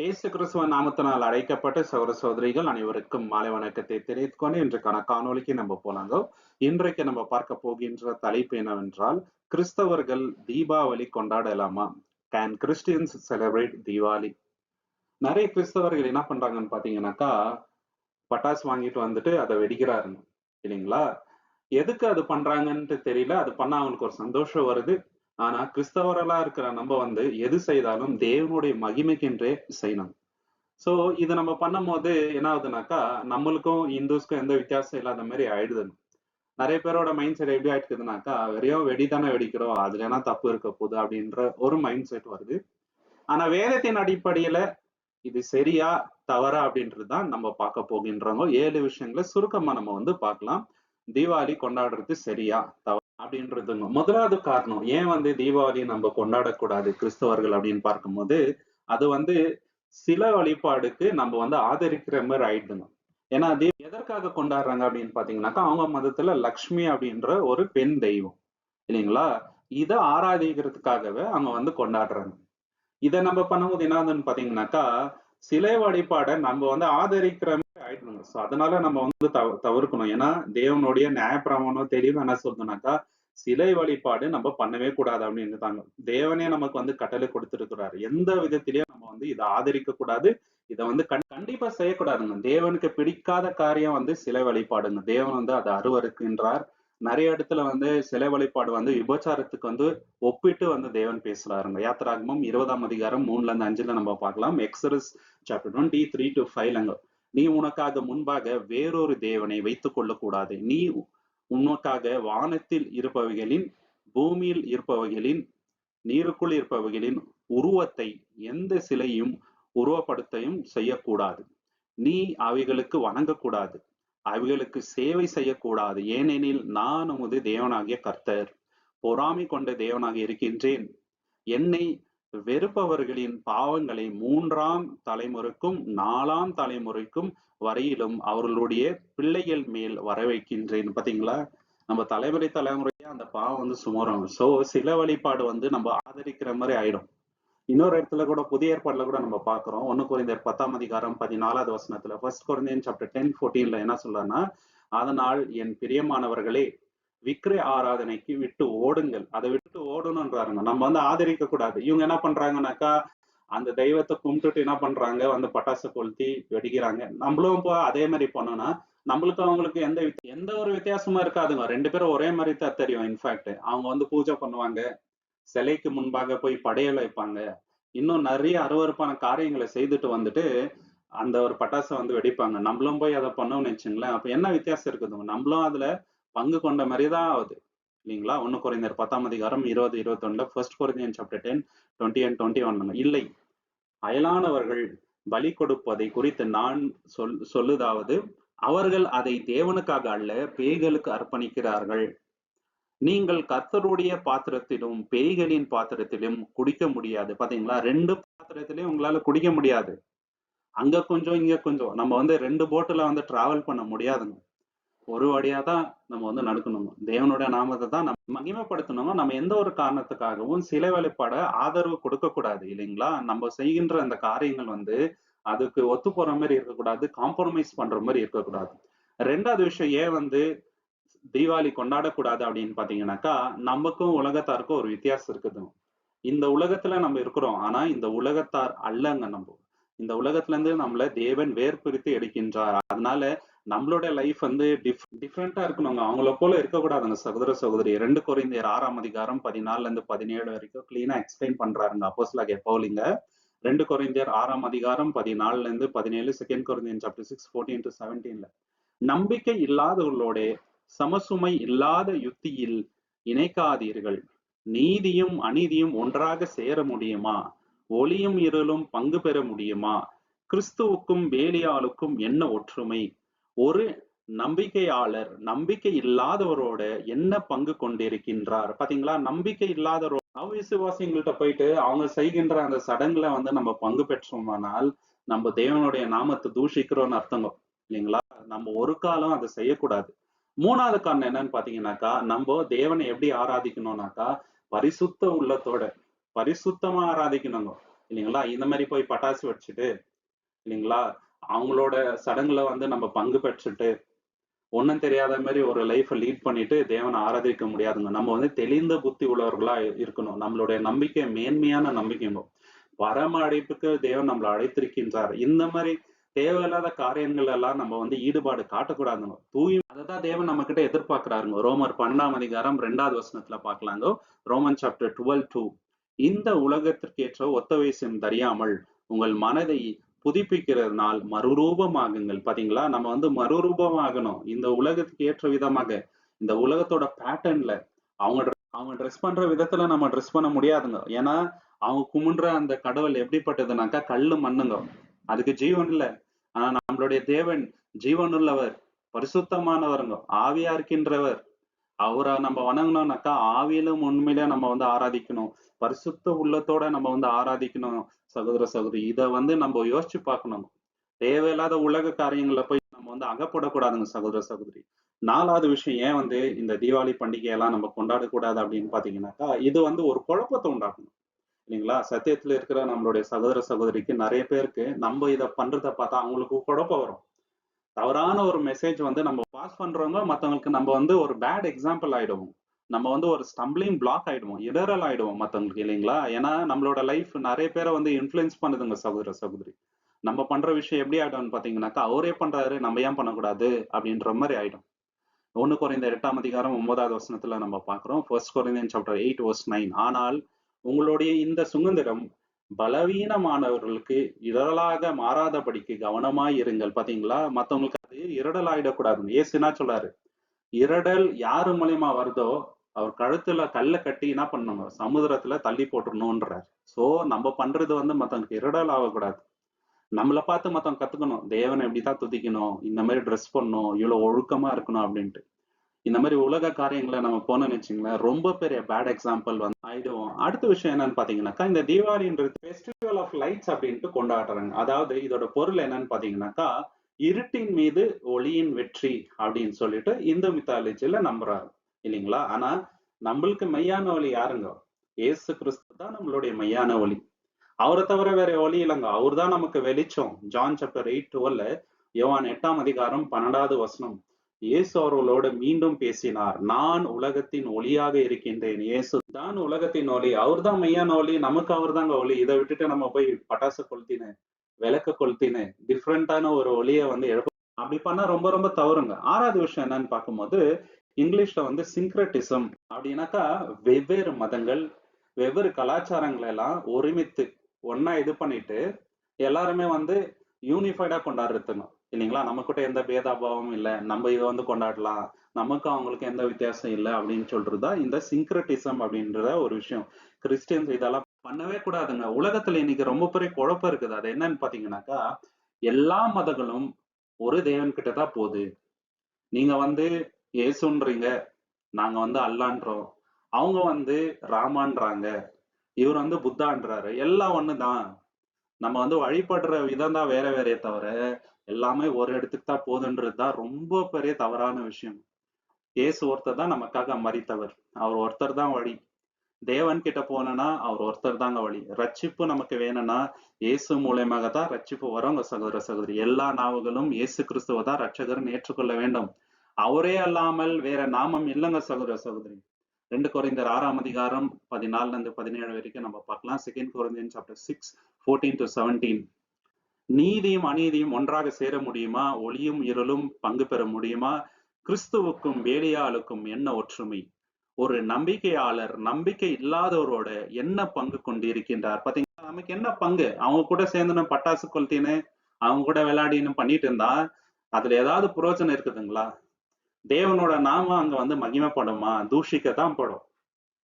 இயேசு கிறிஸ்துவ நாமத்தினால் அழைக்கப்பட்ட சௌர சோதரிகள் அனைவருக்கும் மாலை வணக்கத்தை தெரிவித்துக் கொண்டு இன்றைக்கான காணொலிக்கு நம்ம போலாங்க. இன்றைக்கு நம்ம பார்க்க போகின்ற தலைப்பு என்னவென்றால் கிறிஸ்தவர்கள் தீபாவளி கொண்டாடலாமா? கேன் கிறிஸ்டியன்ஸ் செலிப்ரேட் தீபாவளி நிறைய கிறிஸ்தவர்கள் என்ன பண்றாங்கன்னு பாத்தீங்கன்னாக்கா பட்டாசு வாங்கிட்டு வந்துட்டு அதை வெடிக்கிறாருங்க. இல்லைங்களா? எதுக்கு அது பண்றாங்கன்ட்டு தெரியல. அது பண்ணா அவங்களுக்கு ஒரு சந்தோஷம் வருது. ஆனா கிறிஸ்தவர்களா இருக்கிற நம்ம வந்து எது செய்தாலும் தேவனுடைய மகிமைக்கென்றே செய்யணும். சோ இது நம்ம பண்ணும் போது என்ன ஆகுதுனாக்கா நம்மளுக்கும் இந்துஸ்க்கும் எந்த வித்தியாசம் இல்லாத மாதிரி ஆயிடுது. நிறைய பேரோட மைண்ட் செட் எப்படி ஆயிடுக்குதுனாக்கா வெறியோ வெடி தானே வெடிக்கிறோம். அதுல என்ன தப்பு இருக்க போகுது அப்படின்ற ஒரு மைண்ட் செட் வருது. ஆனா வேதத்தின் அடிப்படையில இது சரியா தவறா அப்படின்றது தான் நம்ம பார்க்க போகின்றோம். ஏழு விஷயங்களை சுருக்கமா நம்ம வந்து பார்க்கலாம். தீபாவளி கொண்டாடுறது சரியா தவறா அப்படின்றதுங்க முதலாவது காரணம். ஏன் வந்து தீபாவளி நம்ம கொண்டாடக்கூடாது? கிறிஸ்தவர்கள் அப்படின்னு பார்க்கும்போது அது வந்து சில வழிபாடுக்கு நம்ம வந்து ஆதரிக்கிற மாதிரி ஆயிடுங்க ஏன்னா தீ எதற்காக கொண்டாடுறாங்க அப்படின்னு பாத்தீங்கன்னாக்கா அவங்க மதத்துல லக்ஷ்மி அப்படின்ற ஒரு பெண் தெய்வம். இல்லைங்களா? இதை ஆராதிக்கிறதுக்காகவே அவங்க வந்து கொண்டாடுறாங்க. இதை நம்ம பண்ணும்போது என்னதுன்னு பாத்தீங்கன்னாக்கா சிலை வழிபாடை நம்ம வந்து ஆதரிக்கிற மாதிரி ஆயிடுங்க ஸோ அதனால நம்ம வந்து தவ தவிர்க்கணும். ஏன்னா தேவனுடைய நியாயப்பிரமாணம் தெளிவு என்ன சொல்லணும்னாக்கா சிலை வழிபாடு நம்ம பண்ணவே கூடாது அப்படின்னு தாங்க தேவனே நமக்கு வந்து கட்டளை கொடுத்துருக்கிறாரு எந்த விதத்திலயும் நம்ம வந்து இதை ஆதரிக்க கூடாது. இதை வந்து கண்டிப்பா செய்யக்கூடாதுங்க. தேவனுக்கு பிடிக்காத காரியம் வந்து சிலை வழிபாடுங்க. தேவன் வந்து அதை அருவருக்குன்றார். நிறைய இடத்துல வந்து சிலை வழிபாடு வந்து விபச்சாரத்துக்கு வந்து ஒப்பிட்டு வந்து தேவன் பேசுறாருங்க. யாத்திராகமம் இருபதாம் அதிகாரம் மூணுல இருந்து அஞ்சுல நம்ம பார்க்கலாம். Exodus chapter twenty three to ஃபைவ்லங்க நீ உனக்காக முன்பாக வேறொரு தேவனை வைத்துக் கொள்ளக்கூடாது நீ முன்னோட்டாக வானத்தில் இருப்பவைகளின் பூமியில் இருப்பவைகளின் நீருக்குள் இருப்பவைகளின் உருவத்தை எந்த சிலையும் உருவப்படுத்தையும் செய்யக்கூடாது. நீ அவைகளுக்கு வணங்கக்கூடாது. அவைகளுக்கு சேவை செய்யக்கூடாது. ஏனெனில் நான் உமது தேவனாகிய கர்த்தர். பொறாமை கொண்ட தேவனாக இருக்கின்றேன். என்னை வெறுப்பவர்களின் பாவங்களை மூன்றாம் தலைமுறைக்கும் நாலாம் தலைமுறைக்கும் வரையிலும் அவர்களுடைய பிள்ளைகள் மேல் வர வைக்கின்றேன் பாத்தீங்களா? நம்ம தலைமுறை தலைமுறையா அந்த பாவம் வந்து சுமரும். சோ சில வழிபாடு வந்து நம்ம ஆதரிக்கிற மாதிரி ஆயிடும். இன்னொரு இடத்துல கூட புதிய ஏற்பாடுல கூட நம்ம பாக்குறோம். ஒன்னு குறைந்தர் பத்தாம் அதிகாரம் பதினாலாவது வசனத்துல ஃபர்ஸ்ட் குறைந்தன் சாப்டர் டென் ஃபோர்டீன்ல என்ன சொல்றாருன்னா அதனால் என் பிரியமானவர்களே விக்ரே ஆராதனைக்கு விட்டு ஓடுங்கள். அதை விட்டு ஓடணும்ன்றாருங்க நம்ம வந்து ஆதரிக்க கூடாது. இவங்க என்ன பண்றாங்கனாக்கா அந்த தெய்வத்தை கும்பிட்டுட்டு என்ன பண்றாங்க? வந்து பட்டாசு கொளுத்தி வெடிக்கிறாங்க. நம்மளும் இப்போ அதே மாதிரி பண்ணோம்னா நம்மளுக்கு அவங்களுக்கு எந்த எந்த ஒரு வித்தியாசமா இருக்காதுங்க. ரெண்டு பேரும் ஒரே மாதிரி தான் தெரியும் இன்ஃபேக்ட் அவங்க வந்து பூஜை பண்ணுவாங்க. சிலைக்கு முன்பாக போய் படையல் வைப்பாங்க. இன்னும் நிறைய அருவறுப்பான காரியங்களை செய்துட்டு வந்துட்டு அந்த ஒரு பட்டாசை வந்து வெடிப்பாங்க. நம்மளும் போய் அதை பண்ணோம்னு வச்சுங்களேன். அப்ப என்ன வித்தியாசம் இருக்குதுங்க? நம்மளும் அதுல பங்கு கொண்ட மாதிரி தான் ஆகுது. இல்லைங்களா? ஒன்று குறைந்தர் பத்தாம் அதிகாரம் இருபது இருபத்தொன்னுல first Corinthians chapter ten twenty and twenty one இல்லை. அயலானவர்கள் பலி கொடுப்பதை குறித்து நான் சொல் சொல்லுதாவது அவர்கள் அதை தேவனுக்காக அல்ல பேய்களுக்கு அர்ப்பணிக்கிறார்கள். நீங்கள் கர்த்தருடைய பாத்திரத்திலும் பேய்களின் பாத்திரத்திலும் குடிக்க முடியாது. பாத்தீங்களா? ரெண்டு பாத்திரத்திலையும் உங்களால குடிக்க முடியாது. அங்க கொஞ்சம் இங்க கொஞ்சம். நம்ம வந்து ரெண்டு போட்டுல வந்து டிராவல் பண்ண முடியாதுங்க. ஒரு வழியா தான் நம்ம வந்து நடக்கணும்? தேவனுடைய நாமத்தை தான் நம்ம மகிமைப்படுத்தணும்? நம்ம எந்த ஒரு காரணத்துக்காகவும் சிலை வழிபாட ஆதரவு கொடுக்க கூடாது இல்லைங்களா? நம்ம செய்கின்ற அந்த காரியங்கள் வந்து அதுக்கு ஒத்து போற மாதிரி இருக்கக்கூடாது காம்ப்ரமைஸ் பண்ற மாதிரி இருக்கக்கூடாது. ரெண்டாவது விஷயம் ஏன் வந்து தீபாவளி கொண்டாடக்கூடாது அப்படின்னு பாத்தீங்கன்னாக்கா நமக்கும் உலகத்தாருக்கும் ஒரு வித்தியாசம் இருக்குது. இந்த உலகத்துல நம்ம இருக்கிறோம் ஆனா இந்த உலகத்தார் அல்லங்க நம்ம. இந்த உலகத்துல இருந்து நம்மள தேவன் வேர் பிரித்து எடுக்கின்றார். அதனால நம்மளோட லைஃப் வந்து டிஃப் டிஃப்ரெண்டா இருக்கணுங்க. அவங்கள போல இருக்கக்கூடாதுங்க சகோதர சகோதரி. ரெண்டு குறைந்தர் ஆறாம் அதிகாரம் பதினாலுல இருந்து பதினேழு வரைக்கும் கிளீனா எக்ஸ்பிளைன் பண்றாருங்க. அப்போஸ்லாக பவுலிங்க ரெண்டு குறைந்தர் ஆறாம் அதிகாரம் பதினாலுல இருந்து பதினேழு second Corinthians chapter six fourteen to செவன்டீன்ல நம்பிக்கை இல்லாதவர்களோட சமசுமை இல்லாத யுத்தியில் இணைக்காதீர்கள். நீதியும் அநீதியும் ஒன்றாக சேர முடியுமா? ஒளியும் இருளும் பங்கு பெற முடியுமா? கிறிஸ்துவுக்கும் வேலியாளுக்கும் என்ன ஒற்றுமை? ஒரு நம்பிக்கையாளர் நம்பிக்கை இல்லாதவரோட என்ன பங்கு கொண்டிருக்கின்றார்? பாத்தீங்களா? நம்பிக்கை இல்லாதவரோட அவிசுவாசிங்கள்ட்ட போயிட்டு அவங்க செய்கின்ற அந்த சடங்குல வந்து நம்ம பங்கு பெற்றோமானால் நம்ம தேவனுடைய நாமத்தை தூஷிக்கிறோம்னு அர்த்தங்க இல்லைங்களா? நம்ம ஒரு காலம் அதை செய்யக்கூடாது. மூணாவது காரணம் என்னன்னு பாத்தீங்கன்னாக்கா நம்ம தேவனை எப்படி ஆராதிக்கணும்னாக்கா பரிசுத்த உள்ளத்தோட பரிசுத்தமா ஆராதிக்கணுங்க. இல்லைங்களா? இந்த மாதிரி போய் பட்டாசு வச்சுட்டு இல்லைங்களா? அவங்களோட சடங்குல வந்து நம்ம பங்கு பெற்றுட்டு ஒன்றும் தெரியாத மாதிரி ஒரு லைஃப்பை லீட் பண்ணிட்டு தேவனை ஆராதிக்க முடியாதுங்க. நம்ம வந்து தெளிந்த புத்தி உள்ளவர்களா இருக்கணும். நம்மளுடைய நம்பிக்கை மேன்மையான நம்பிக்கைங்க பரம அழைப்புக்கு தேவன் நம்மளை அழைத்திருக்கின்றார். இந்த மாதிரி தேவையில்லாத காரியங்கள் எல்லாம் நம்ம வந்து ஈடுபாடு காட்டக்கூடாதுங்க. தூய் அதைதான் தேவன் நம்ம கிட்ட எதிர்பார்க்கிறாருங்க. ரோமர் பன்னெண்டாம் அதிகாரம் ரெண்டாவது வசனத்துல பாக்கலாங்க ரோமன் சாப்டர் டுவெல் டூ இந்த உலகத்திற்கேற்ற ஒத்த வயசும் தெரியாமல் உங்கள் மனதை புதுப்பிக்கிறதுனால் மறுரூபமாகுங்கள். பாத்தீங்களா? நம்ம வந்து மறுரூபமாகணும். இந்த உலகத்துக்கு ஏற்ற விதமாக இந்த உலகத்தோட பேட்டர்ன்ல அவங்க அவங்க ட்ரெஸ் பண்ற விதத்துல நம்ம ட்ரெஸ் பண்ண முடியாதுங்க. ஏன்னா அவங்க கும்பிடுற அந்த கடவுள் எப்படிப்பட்டதுனாக்கா கல்லு மண்ணுங்க. அதுக்கு ஜீவன் இல்ல. ஆனா நம்மளுடைய தேவன் ஜீவன் உள்ளவர் பரிசுத்தமானவருங்க. ஆவியா இருக்கின்றவர். அவரை நம்ம வணங்கணும்னாக்கா ஆவியிலும் உண்மையில நம்ம வந்து ஆராதிக்கணும். பரிசுத்த உள்ளத்தோட நம்ம வந்து ஆராதிக்கணும் சகோதர சகோதரி. இதை வந்து நம்ம யோசிச்சு பார்க்கணும். தேவையில்லாத உலக காரியங்களை போய் நம்ம வந்து அகப்படக்கூடாதுங்க சகோதர சகோதரி. நாலாவது விஷயம் ஏன் வந்து இந்த தீபாவளி பண்டிகையெல்லாம் நம்ம கொண்டாடக்கூடாது அப்படின்னு பாத்தீங்கன்னாக்கா இது வந்து ஒரு குழப்பத்தை உண்டாக்கணும். இல்லைங்களா? சத்தியத்துல இருக்கிற நம்மளுடைய சகோதர சகோதரிக்கு நிறைய பேருக்கு நம்ம இதை பண்றதை பார்த்தா அவங்களுக்கு குழப்பம் வரும். தவறான ஒரு மெசேஜ் வந்து நம்ம பாஸ் பண்றவங்க மத்தவங்களுக்கு நம்ம வந்து ஒரு பேட் எக்ஸாம்பிள் ஆயிடுவோம். நம்ம வந்து ஒரு ஸ்டம்பிளிங் பிளாக் ஆயிடுவோம் இடரல் ஆயிடுவோம் மத்தவங்களுக்கு இல்லைங்களா? ஏன்னா நம்மளோட லைஃப் நிறைய பேரை வந்து இன்ஃபுளுன்ஸ் பண்ணுதுங்க சகோதர சகோதரி. நம்ம பண்ற விஷயம் எப்படி ஆயிடும்னு பாத்தீங்கன்னாக்கா அவரே பண்றாரு நம்ம ஏன் பண்ணக்கூடாது? அப்படின்ற மாதிரி ஆயிடும். ஒன்று குறைந்த எட்டாம் அதிகாரம் ஒன்பதாவது வசனத்துல நம்ம பாக்குறோம் first Corinthians chapter eight verse nine ஆனால் உங்களுடைய இந்த சுதந்திரம் பலவீனமானவர்களுக்கு இடரலாக மாறாதபடிக்கு கவனமாய் இருங்கள். பாத்தீங்களா? மத்தவங்களுக்கு அது இரடல் ஆயிடக்கூடாது ஏசுனா சொல்றாரு இரடல் யாரு மூலியமா வருதோ அவர் கழுத்துல கல்ல கட்டி என்ன பண்ணணும்? சமுதிரத்துல தள்ளி போட்டுடணும்ன்றார் சோ நம்ம பண்றது வந்து மத்தவங்களுக்கு இரடல் ஆகக்கூடாது. நம்மளை பார்த்து மத்தவங்க கத்துக்கணும். தேவனை எப்படிதான் துதிக்கணும். இந்த மாதிரி ட்ரெஸ் பண்ணணும். இவ்வளவு ஒழுக்கமா இருக்கணும் அப்படின்ட்டு. இந்த மாதிரி உலக காரியங்களை நம்ம போனோம்னு வச்சுங்களேன் ரொம்ப பெரிய பேட் எக்ஸாம்பிள் வந்து ஆயிடுவோம். அடுத்த விஷயம் என்னன்னு பாத்தீங்கன்னாக்கா இந்த தீபாவளின்றது ஃபெஸ்டிவல் ஆஃப் லைட்ஸ் அப்படின்ட்டு கொண்டாடுறாங்க. அதாவது இதோட பொருள் என்னன்னு பாத்தீங்கன்னாக்கா இருட்டின் மீது ஒளியின் வெற்றி அப்படின்னு சொல்லிட்டு இந்து மித்தாலஜில நம்புறாரு இல்லைங்களா? ஆனா நம்மளுக்கு மெய்யான ஒளி யாருங்க? ஏசு கிறிஸ்து தான் நம்மளுடைய மையான ஒளி. அவரை தவிர வேற ஒளி இல்லைங்க. அவர் தான் நமக்கு வெளிச்சம். ஜான் சாப்டர் எயிட் டுவெல்ல யோவான் எட்டாம் அதிகாரம் பன்னெண்டாவது வசனம். இயேசு அவர்களோடு மீண்டும் பேசினார் நான் உலகத்தின் ஒளியாக இருக்கின்றேன். இயேசு தான் உலகத்தின் ஒளி அவர் தான் மையான ஒளி நமக்கு அவர் தாங்க ஒளி. இதை விட்டுட்டு நம்ம போய் பட்டாசு கொளுத்தின விளக்க கொளுத்தின டிஃப்ரெண்டான ஒரு ஒளியை வந்து எழுப்ப அப்படி பண்ணா ரொம்ப ரொம்ப தவறுங்க. ஆறாவது விஷயம் என்னன்னு பார்க்கும்போது இங்கிலீஷ்ல வந்து சிங்க்ரட்டிசம் அப்படின்னாக்கா வெவ்வேறு மதங்கள் வெவ்வேறு கலாச்சாரங்களை எல்லாம் ஒருமித்து ஒன்னா இது பண்ணிட்டு எல்லாருமே வந்து யூனிஃபைடா கொண்டாடுறதுங்க. இல்லைங்களா? நம்ம கிட்ட எந்த பேதாபாவமும் இல்லை. நம்ம இதை வந்து கொண்டாடலாம். நமக்கு அவங்களுக்கு எந்த வித்தியாசம் இல்லை அப்படின்னு சொல்றதா இந்த சிங்க்ரட்டிசம் அப்படின்ற ஒரு விஷயம். கிறிஸ்டியன்ஸ் இதெல்லாம் பண்ணவே கூடாதுங்க. உலகத்துல இன்னைக்கு ரொம்ப பெரிய குழப்பம் இருக்குது. அது என்னன்னு பாத்தீங்கன்னாக்கா எல்லா மதங்களும் ஒரு தேவன் கிட்ட தான் போகுது. நீங்க வந்து ஏசுன்றீங்க நாங்க வந்து அல்லான்றோம். அவங்க வந்து ராமான்றாங்க. இவர் வந்து புத்தான்றாரு. எல்லாம் ஒண்ணுதான். நம்ம வந்து வழிபடுற விதம் தான் வேற வேறே தவிர எல்லாமே ஒரு இடத்துக்கு தான் போதுன்றது தான் ரொம்ப பெரிய தவறான விஷயம். இயேசு ஒருத்தர் தான் நமக்காக மறித்தவர். அவர் ஒருத்தர் தான் வழி. தேவன் கிட்ட போனோம்னா அவர் ஒருத்தர் தாங்க வழி. ரட்சிப்பு நமக்கு வேணும்னா இயேசு மூலயமாக தான் ரட்சிப்பு வரும் சகோதர சகோதரி. எல்லா நாவுகளும் இயேசு கிறிஸ்துவ தான் ரட்சகர்னு ஏற்றுக்கொள்ள வேண்டும். அவரே அல்லாமல் வேற நாமம் இல்லைங்க சகோதர சகோதரி. ரெண்டு குறைந்தர் ஆறாம் அதிகாரம் பதினாலுல இருந்து பதினேழு வரைக்கும் நம்ம பார்க்கலாம். Second Corinthians chapter six fourteen to seventeen நீதியும் அநீதியும் ஒன்றாக சேர முடியுமா? ஒளியும் இருளும் பங்கு பெற முடியுமா? கிறிஸ்துவுக்கும் வேலையாளுக்கும் என்ன ஒற்றுமை? ஒரு நம்பிக்கையாளர் நம்பிக்கை இல்லாதவரோட என்ன பங்கு கொண்டு இருக்கின்றார் பாத்தீங்கன்னா நமக்கு என்ன பங்கு? அவங்க கூட சேர்ந்து பட்டாசு கொளுத்தின்னு அவங்க கூட விளையாடின்னு பண்ணிட்டு இருந்தா அதுல ஏதாவது புரோஜனம் இருக்குதுங்களா? தேவனோட நாம அங்க வந்து மகிமைப்படுமா? தூஷிக்கத்தான் படும்.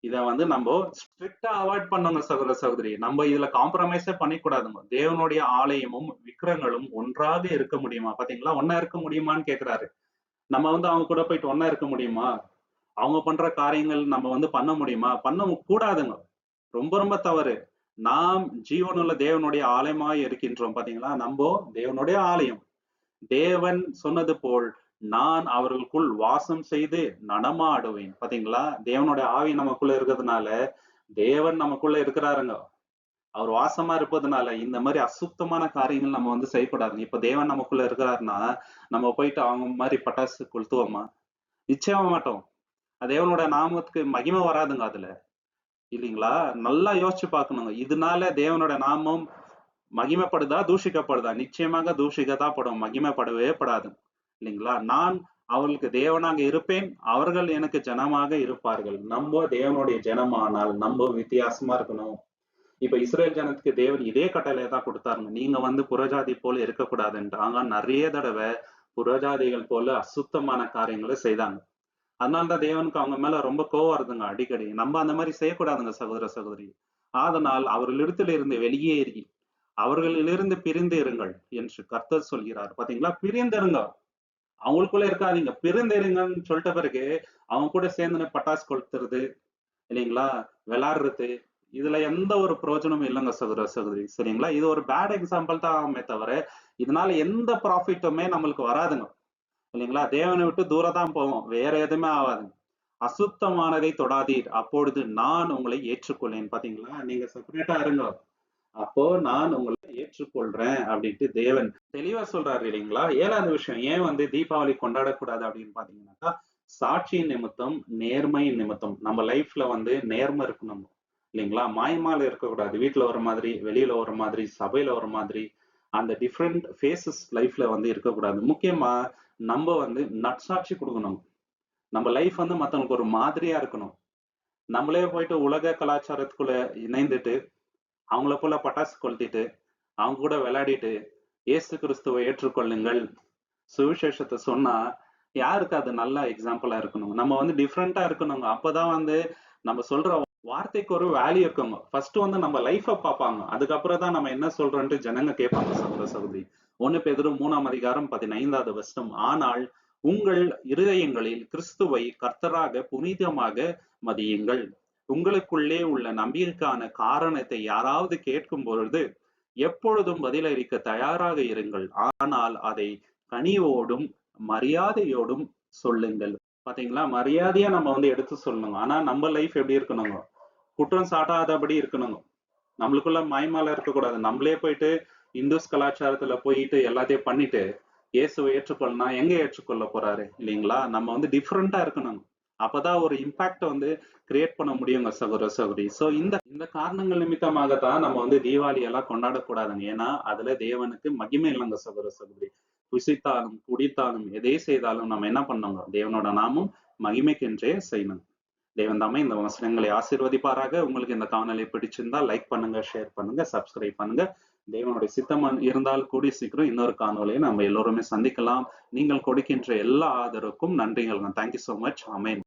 இத வந்து நம்ம ஸ்ட்ரிக்டா அவாய்ட் பண்ணணும் சகோதர சகோதரி. நம்ம இதுல காம்ப்ரமைஸே பண்ணிக்கூடாதுங்க தேவனுடைய ஆலயமும் விக்கிரங்களும் ஒன்றாக இருக்க முடியுமா? பாத்தீங்களா? ஒன்னா இருக்க முடியுமான்னு கேக்குறாரு. நம்ம வந்து அவங்க கூட போயிட்டு ஒன்னா இருக்க முடியுமா? அவங்க பண்ற காரியங்கள் நம்ம வந்து பண்ண முடியுமா? பண்ண கூடாதுங்க. ரொம்ப ரொம்ப தவறு. நாம் ஜீவனுள்ள தேவனுடைய ஆலயமாய் இருக்கின்றோம் பாத்தீங்களா? நம்ம தேவனுடைய ஆலயம். தேவன் சொன்னது போல் நான் அவர்களுக்குள் வாசம் செய்து நடமாடுவேன். பாத்தீங்களா? தேவனுடைய ஆவி நமக்குள்ள இருக்கிறதுனால தேவன் நமக்குள்ள இருக்கிறாருங்க. அவர் வாசமா இருப்பதுனால இந்த மாதிரி அசுத்தமான காரியங்கள் நம்ம வந்து செய்யக்கூடாது இப்ப தேவன் நமக்குள்ள இருக்கிறாருன்னா நம்ம போயிட்டு அவங்க மாதிரி பட்டாசு கொளுத்துவோமா? நிச்சயமா மாட்டோம். தேவனோட நாமத்துக்கு மகிமை வராதுங்க அதுல. இல்லைங்களா? நல்லா யோசிச்சு பார்க்கணுங்க. இதனால தேவனோட நாமம் மகிமைப்படுதா தூஷிக்கப்படுதா? நிச்சயமாக தூஷிக்கதான் படும். மகிமைப்படவே படாது இல்லைங்களா? நான் அவர்களுக்கு தேவனாக இருப்பேன். அவர்கள் எனக்கு ஜனமாக இருப்பார்கள். நம்ம தேவனுடைய ஜனமானால் நம்ம வித்தியாசமா இருக்கணும். இப்ப இஸ்ரேல் ஜனத்துக்கு தேவன் இதே கட்டளை தான் கொடுத்தாருங்க. நீங்க வந்து புறஜாதி போல இருக்கக்கூடாதுன்றாங்க நிறைய தடவை புறஜாதிகள் போல அசுத்தமான காரியங்களை செய்தாங்க. அதனாலதான் தேவனுக்கு அவங்க மேல ரொம்ப கோவம் வருதுங்க அடிக்கடி. நம்ம அந்த மாதிரி செய்யக்கூடாதுங்க சகோதர சகோதரி. அதனால் அவர்களிடத்தில் இருந்து வெளியேறி அவர்களிலிருந்து பிரிந்து இருங்கள் என்று கர்த்தர் சொல்கிறார். பாத்தீங்களா? பிரிந்திருங்க. அவங்களுக்குள்ள இருக்காதீங்க. பெருந்தெருங்கன்னு சொல்லிட்ட பிறகு அவங்க கூட சேர்ந்து பட்டாசு கொளுத்துறது இல்லைங்களா? விளாடுறது இதுல எந்த ஒரு பிரயோஜனமும் இல்லைங்க சகோதர சகோதரி. சரிங்களா? இது ஒரு பேட் எக்ஸாம்பிள் தான் ஆகுமே தவிர இதனால எந்த ப்ராஃபிட்டுமே நம்மளுக்கு வராதுங்க. இல்லைங்களா? தேவனை விட்டு தூரம் தான் போவோம். வேற எதுவுமே ஆகாதுங்க அசுத்தமானதை தொடாதீர். அப்பொழுது நான் உங்களை ஏற்றுக்கொள்ளேன் பாத்தீங்களா? நீங்க செப்பரேட்டா இருங்க. அப்போ நான் உங்களை ஏற்றுக்கொள்றேன் அப்படின்ட்டு தேவன் தெளிவா சொல்றாரு இல்லைங்களா? ஏழாவது விஷயம் ஏன் வந்து தீபாவளி கொண்டாடக்கூடாது அப்படின்னு பாத்தீங்கன்னாக்கா சாட்சியின் நிமித்தம் நேர்மையின் நிமித்தம். நம்ம லைஃப்ல வந்து நேர்மை இருக்கணும். இல்லைங்களா? மாயமால இருக்கக்கூடாது. வீட்டுல ஒரு மாதிரி வெளியில ஒரு மாதிரி சபையில ஒரு மாதிரி அந்த டிஃப்ரெண்ட் ஃபேஸஸ் லைஃப்ல வந்து இருக்கக்கூடாது. முக்கியமா நம்ம வந்து நட்சாட்சி கொடுக்கணும். நம்ம லைஃப் வந்து மத்தவங்களுக்கு ஒரு மாதிரியா இருக்கணும். நம்மளே போயிட்டு உலக கலாச்சாரத்துக்குள்ள இணைந்துட்டு அவங்கள போல பட்டாசு கொளுத்திட்டு அவங்க கூட விளையாடிட்டு இயேசு கிறிஸ்துவை ஏற்றுக்கொள்ளுங்கள். சுவிசேஷத்தை சொன்னா யாருக்கு அது நல்ல எக்ஸாம்பிளா இருக்கணும்? நம்ம வந்து டிஃப்ரெண்டா இருக்கணுங்க. அப்பதான் வந்து நம்ம சொல்ற வார்த்தைக்கு ஒரு வேல்யூ இருக்குங்க. ஃபர்ஸ்ட் வந்து நம்ம லைஃப பார்ப்பாங்க. அதுக்கப்புறம் தான் நம்ம என்ன சொல்றோம்ட்டு ஜனங்க கேட்பாங்க சகோதர சகோதரி. ஒன்னு பேதரும் மூணாம் அதிகாரம் பதினைந்தாவது வருஷம் ஆனால் உங்கள் இருதயங்களில் கிறிஸ்துவை கர்த்தராக புனிதமாக மதியுங்கள். உங்களுக்குள்ளே உள்ள நம்பிக்கைக்கான காரணத்தை யாராவது கேட்கும் பொழுது எப்பொழுதும் பதிலளிக்க தயாராக இருங்கள். ஆனால் அதை கனிவோடும் மரியாதையோடும் சொல்லுங்கள். பாத்தீங்களா? மரியாதையா நம்ம வந்து எடுத்து சொல்லணுங்க ஆனா நம்ம லைஃப் எப்படி இருக்கணுங்க? குற்றம் சாட்டாதபடி இருக்கணுங்க. நம்மளுக்குள்ள மயமால இருக்கக்கூடாது. நம்மளே போயிட்டு இந்துஸ் கலாச்சாரத்துல போயிட்டு எல்லாத்தையும் பண்ணிட்டு இயேசுவை ஏற்றுக்கொள்ளனா எங்க ஏற்றுக்கொள்ள போறாரு? இல்லைங்களா? நம்ம வந்து டிஃப்ரெண்டா இருக்கணும் அப்பதான் ஒரு இம்பாக்ட வந்து கிரியேட் பண்ண முடியுங்க சகோதர சகோதரி. சோ இந்த இந்த காரணங்கள் நிமித்தமாக தான் நம்ம வந்து தீபாவளி எல்லாம் கொண்டாடக்கூடாதுங்க. ஏன்னா அதுல தேவனுக்கு மகிமை இல்லைங்க சகோதர சகோதரி. புசித்தாலும் குடித்தாலும் எதை செய்தாலும் நம்ம என்ன பண்ணோங்க தேவனோட நாமும் மகிமைக்கென்றே செய்யணும். தேவன் தாமே இந்த வசனங்களை ஆசீர்வதிப்பாராக. உங்களுக்கு இந்த காணொலி பிடிச்சிருந்தா லைக் பண்ணுங்க ஷேர் பண்ணுங்க சப்ஸ்கிரைப் பண்ணுங்க. தேவனுடைய சித்தம் இருந்தால் கூடி சீக்கிரம் இன்னொரு காணொலியை நம்ம எல்லோருமே சந்திக்கலாம். நீங்கள் கொடுக்கின்ற எல்லா ஆதரவுக்கும் நன்றிகள் தேங்க்யூ சோ மச் அமேன்